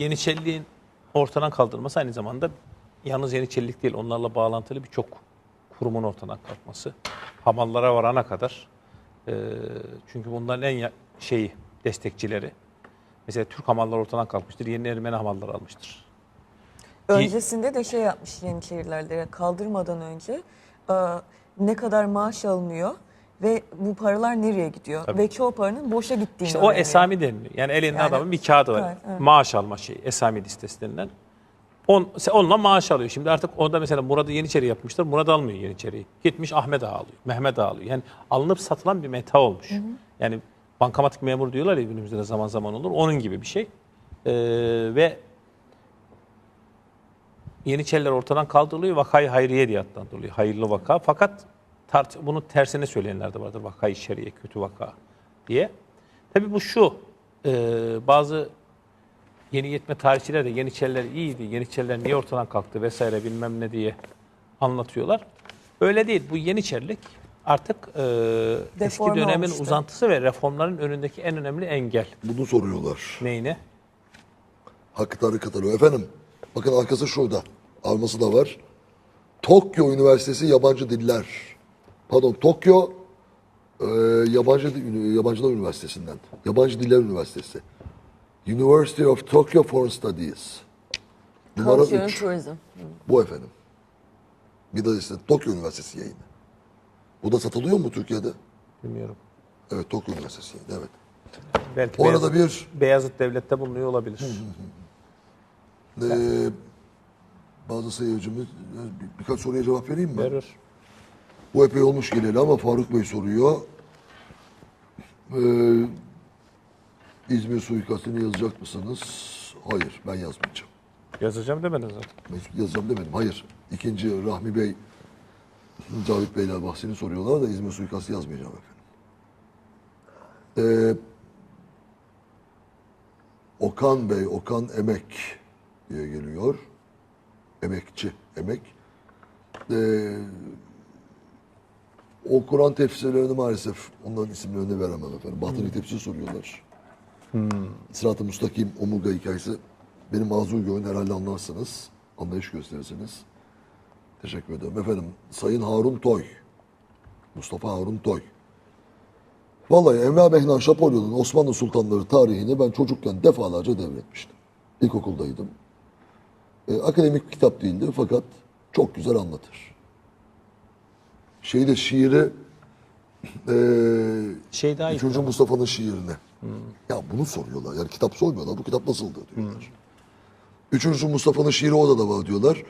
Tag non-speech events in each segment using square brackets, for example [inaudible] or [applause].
Yeniçeriliğin ortadan kaldırılması aynı zamanda yalnız Yeniçerilik değil, onlarla bağlantılı birçok kurumun ortadan kalkması. Hamallara varana kadar. e, çünkü bunların en şeyi, destekçileri. Mesela Türk hamalları ortadan kalkmıştır, yeni Ermeni hamalları almıştır. Öncesinde de şey yapmış Yeniçerilerle kaldırmadan önce e, ne kadar maaş alınıyor ve bu paralar nereye gidiyor? Tabii. Ve çoğu paranın boşa gittiğini İşte o esami deniliyor. Yani elinde Yani- adamın bir kağıdı var. Evet, evet. Maaş alma şeyi, esami listesi denilen. On, onunla maaş alıyor. Şimdi artık orada mesela Murad'ı Yeniçeri yapmışlar. Murad almıyor Yeniçeri'yi. Gitmiş Ahmet Ağa alıyor. Mehmet Ağa alıyor. Yani alınıp satılan bir meta olmuş. Yani bankamatik memur diyorlar ya günümüzde de zaman zaman olur. Onun gibi bir şey. Ee, ve Yeniçeriler ortadan kaldırılıyor. Vakayı hayriye diye adlandırılıyor. Hayırlı vaka. Fakat tart bunun tersine söyleyenler de vardır. Vakayı şeriye, kötü vaka diye. Tabii bu şu. e, bazı yeni yetme tarihçiler de Yeniçeriler iyiydi. Yeniçeriler niye ortadan kalktı vesaire bilmem ne diye anlatıyorlar. Öyle değil. Bu Yeniçerilik artık e, eski Deforme dönemin olmuştu. uzantısı ve reformların önündeki en önemli engel. Bunu soruyorlar. Neyine? Hakkı Tarık Katarı. Efendim bakın arkası şurada. Arması da var. Tokyo Üniversitesi Yabancı Diller. Pardon Tokyo e, Yabancı Dil- Yabancılar Üniversitesi'nden. Yabancı Diller Üniversitesi. University of Tokyo Foreign Studies. Numara Culture and 3. Tourism. Bu efendim. Bir de işte Tokyo Üniversitesi yayını. Bu da satılıyor mu Türkiye'de? Bilmiyorum. Evet Tokyo Üniversitesi yayını evet. Belki O arada Beyazıt, bir Beyazıt Devlet'te bulunuyor olabilir. [laughs] Ee, bazı seyircimiz bir- birkaç soruya cevap vereyim mi? Verir. Bu epey olmuş geleli ama Faruk Bey soruyor. Ee, İzmir suikastini yazacak mısınız? Hayır, ben yazmayacağım. Yazacağım demedin zaten. Ben yazacağım demedim. Hayır. İkinci Rahmi Bey, Cavit Beyler bahsini soruyorlar da İzmir suikastı yazmayacağım efendim. Ee, Okan Bey, Okan Emek diye geliyor. Emekçi, emek. Ee, o Kur'an tefsirlerini maalesef onların isimlerini veremem efendim. Batıni tefsir soruyorlar. Sırat-ı Mustakim, Omurga hikayesi. Benim mazur görün herhalde anlarsınız. Anlayış gösterirsiniz. Teşekkür ederim. Efendim, Sayın Harun Toy. Mustafa Harun Toy. Vallahi Enver Behnan Şapolyon'un Osmanlı Sultanları tarihini ben çocukken defalarca devretmiştim. İlkokuldaydım. E, akademik bir kitap değildi fakat çok güzel anlatır. Şeyde şiiri e, Şey daha iyi. Üçüncü Mustafa'nın şiirine. Ya bunu soruyorlar. Yani kitap sormuyorlar. Bu kitap nasıldı diyorlar. Üçüncü Mustafa'nın şiiri orada da var diyorlar.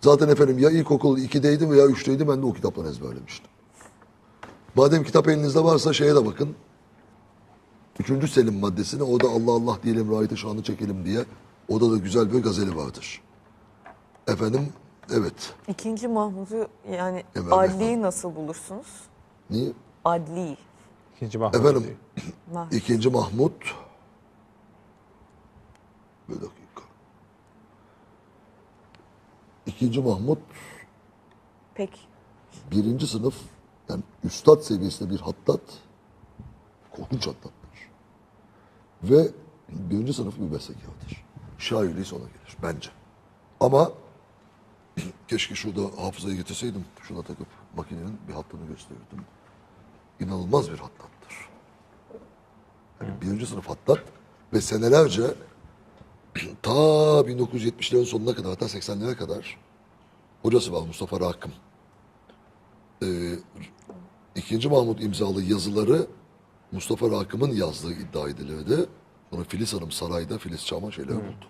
Zaten efendim ya ilkokul 2'deydim veya 3'teydim ben de o kitaptan ezberlemiştim. Madem kitap elinizde varsa şeye de bakın. Üçüncü Selim maddesine orada Allah Allah diyelim rahiyet şanı çekelim diye. Orada da güzel bir gazeli vardır. Efendim evet. İkinci Mahmut'u yani Emel adliyi nasıl bulursunuz? Niye? Adli. İkinci Mahmut Efendim. Mahmut. İkinci Mahmut bir dakika. İkinci Mahmut Peki. birinci sınıf yani üstad seviyesinde bir hattat korkunç hattattır. Ve birinci sınıf bir bestekardır. Şairliği sona gelir bence. Ama keşke şurada hafızayı getirseydim. Şuna takıp makinenin bir hattını gösterirdim. İnanılmaz bir hattattır. Yani birinci sınıf hattat ve senelerce [clears throat] ta 1970'lerin sonuna kadar hatta 80'lere kadar hocası var Mustafa Rakım. Ee, İkinci Mahmut imzalı yazıları Mustafa Rakım'ın yazdığı iddia edilirdi. Sonra Filiz Hanım sarayda Filiz şeyler buldu.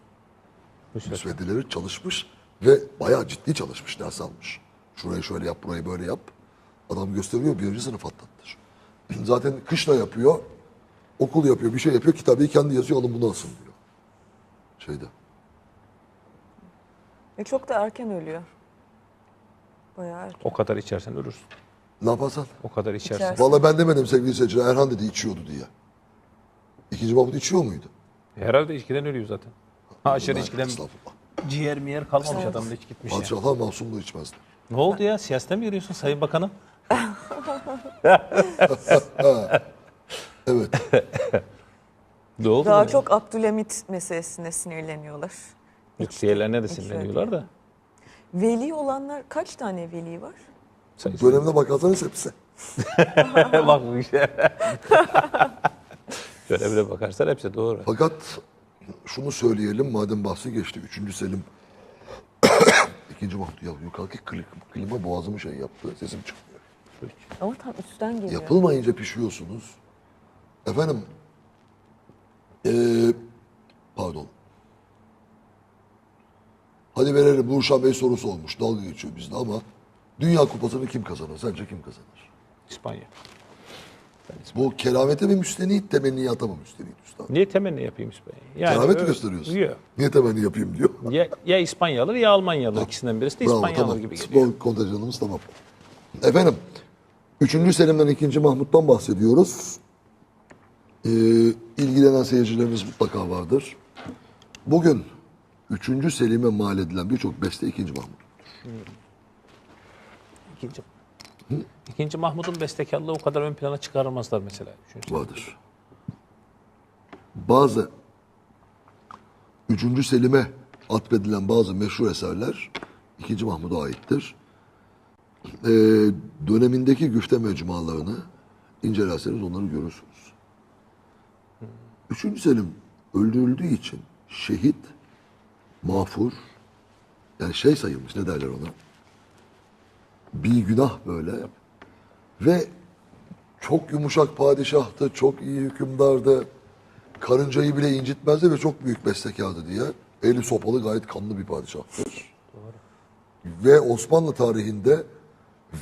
Müsveddeleri çalışmış ve bayağı ciddi çalışmış, ders almış. Şurayı şöyle yap, burayı böyle yap. Adam gösteriyor, birinci sınıf atlattır. [clears throat] Zaten kışla yapıyor, okul yapıyor, bir şey yapıyor, kitabı kendi yazıyor, alın bunu asın diyor. Şeyde. Ve çok da erken ölüyor. Bayağı erken. O kadar içersen ölürsün. Ne yaparsan? O kadar içersen. İçersin. Vallahi ben demedim sevgili seyirciler, Erhan dedi içiyordu diye. İkinci Mahmut içiyor muydu? Herhalde içkiden ölüyor zaten. Ha aşırı Ben- içkiden Estağfurullah. Ciğer miyer kalmamış adamda hiç gitmiş ya. Padişahlar masum da içmezdi. Ne oldu ya? Siyasete mi yürüyorsun Sayın Bakanım? [laughs] Evet. [laughs] Doğru Daha mu? çok Abdülhamit meselesine sinirleniyorlar. Yok, diğerlerine de sinirleniyorlar da. Veli olanlar kaç tane veli var? Dönemine bakarsanız hepsi. Bak bu işe. [laughs] Şöyle bile bakarsan hepsi doğru. Fakat şunu söyleyelim madem bahsi geçti. Üçüncü Selim [coughs] ikinci Mahmut ya yukarıdaki klima, boğazımı şey yaptı. Sesim çıkmıyor. Ama tam üstten geliyor. Yapılmayınca pişiyorsunuz. Efendim eee, pardon. Hadi verelim Burşan Bey sorusu olmuş. Dalga geçiyor bizde ama Dünya Kupası'nı kim kazanır? Sence kim kazanır? İspanya. Bu keramete mi müstenit, temenniyata mı müstenit usta? Niye temenni yapayım İspanya? Keramet mi ö- gösteriyorsun? Yok. Niye temenni yapayım diyor. [laughs] Ya, ya İspanya alır ya Almanya alır. İkisinden birisi de Bravo, İspanya tamam. gibi geliyor. Spor kontenjanımız tamam. Efendim, 3. Selim'den 2. Mahmut'tan bahsediyoruz. Ee, ilgilenen seyircilerimiz mutlaka vardır. Bugün 3. Selim'e mal edilen birçok beste 2. Mahmut. İkinci, İkinci Mahmud'un bestekarlığı o kadar ön plana çıkarılmazlar mesela. Vardır. Bazı 3. Selim'e atfedilen bazı meşhur eserler 2. Mahmud'a aittir. Ee, dönemindeki güfte mecmualarını incelerseniz onları görürsünüz. 3. Selim öldürüldüğü için şehit, mağfur, yani şey sayılmış ne derler ona? Bir günah böyle. Ve çok yumuşak padişahtı, çok iyi hükümdardı. Karıncayı bile incitmezdi ve çok büyük bestekardı diye. Eli sopalı gayet kanlı bir padişahtır. Ve Osmanlı tarihinde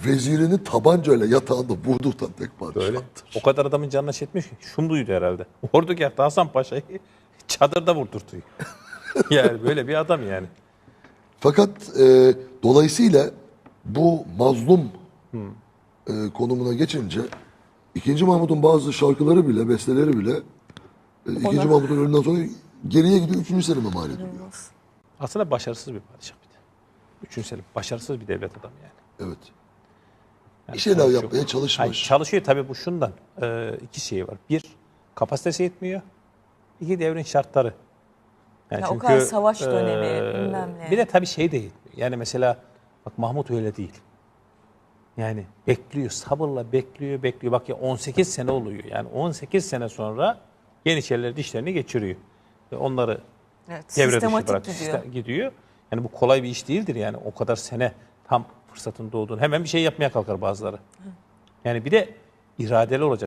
vezirini tabancayla yatağında vurdurtan tek Böyle. padişahtır. O kadar adamın canına çekmiş ki. Şumluydu herhalde. [laughs] Ordugah'ta Hasan Paşa'yı [laughs] çadırda vurdurtuyor. [laughs] yani böyle bir adam yani. Fakat e, dolayısıyla bu mazlum e, konumuna geçince ikinci Mahmut'un bazı şarkıları bile, besteleri bile e, ikinci Ona- Mahmut'un ölümünden sonra geriye gidiyor, üçüncü Selim'e mal ediliyor. Aslında başarısız bir padişah bir de. Üçüncü Selim. Başarısız bir devlet adamı yani. Evet. Yani Bir şeyler çalışıyor. yapmaya çalışmış. Hayır, çalışıyor tabii bu şundan. Ee, iki şey var. Bir, kapasitesi yetmiyor. İki, devrin şartları. Yani Ya o kadar savaş dönemi, bilmem ne. Bir de tabii şey de yetmiyor. Yani mesela bak Mahmut öyle değil. Yani bekliyor, sabırla bekliyor, bekliyor. Bak ya 18 sene oluyor. Yani 18 sene sonra Yeniçeriler dişlerini geçiriyor. Ve onları Evet, devre dışı bırakıyor. gidiyor. Gidiyor. Yani bu kolay bir iş değildir yani. O kadar sene tam fırsatın doğduğunu. Hemen bir şey yapmaya kalkar bazıları. Yani bir de iradeli olacak.